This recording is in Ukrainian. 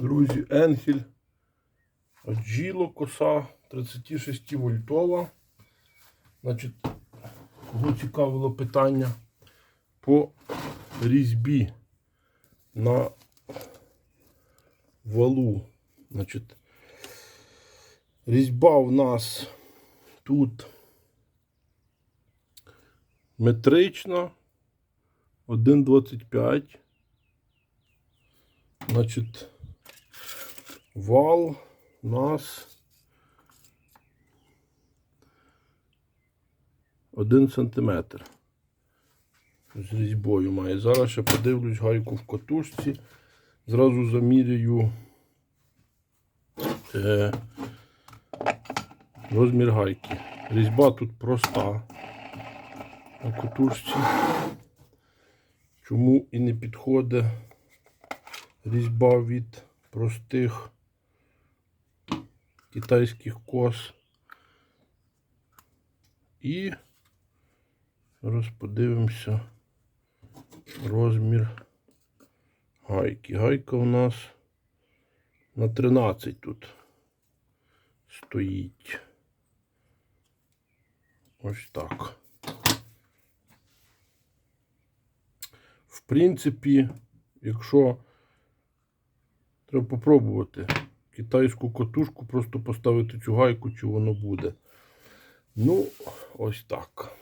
Друзі, Енхель. Джіло коса 36 вольтова. Значить, кого цікавило питання по різьбі на валу. Значить, різьба у нас тут метрична 1,25. Значить, вал у нас 1 сантиметр. З різьбою має. Зараз ще подивлюсь гайку в катушці. Зразу заміряю е, розмір гайки. Різьба тут проста на катушці. Чому і не підходить різьба від простих китайських кос. І зараз подивимося розмір гайки. Гайка у нас на 13 тут стоїть. Ось так. В принципі, якщо треба попробувати китайську котушку, просто поставити цю гайку, чи воно буде. Ну, ось так.